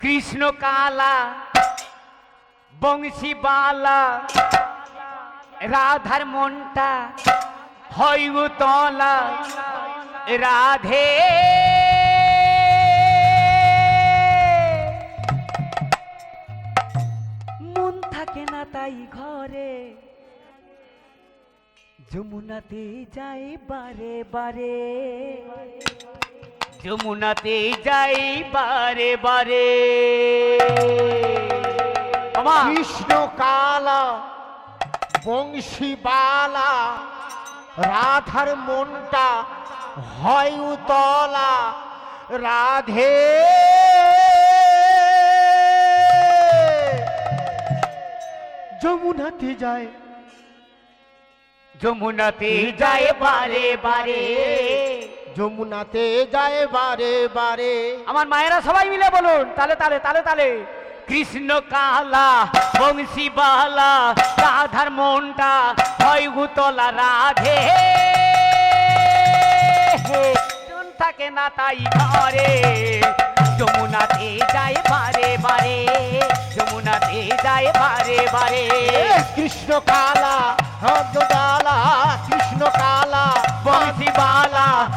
কৃষ্ণ কালা, বংশী বালা, রাধার মনটা হয় তলা, রাধে। মন থাকে না তাই ঘরে, যমুনাতে যাই বারে বারে। যমুনাতে যাই বারে বারে। কৃষ্ণ কালা বংশীবালা রাধার মনটা হয় উতলা রাধে। যমুনাতে যায় যমুনাতে যায় বারে। বারে। যমুনাতে যায় বারে বারে। আমার মায়েরা সবাই মিলে বলুন তালে তালে তালে তালে। কৃষ্ণ কালা বংশী বালা রাধার মনটা হয় গুতলা রাধে। থাকে না তাই ঘরে। যমুনাতে যায় বারে বারে যমুনাতে যায় বারে বারে। কৃষ্ণ কালা হরদালা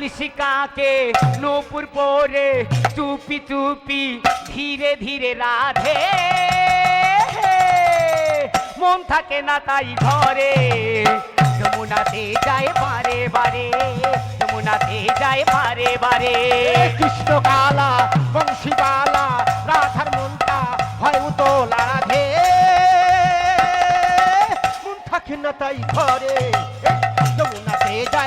কলসিকাকে নূপুর পরে চুপি চুপি ধীরে ধীরে রাধে। মন থাকে না তাই ঘরে। যমুনাতে যায় বারে বারে, যমুনাতে যায় বারে বারে। কৃষ্ণ কালা বংশীবালা, রাধার মনটা হয় উতলা রাধে। মন থাকে না তাই ঘরে।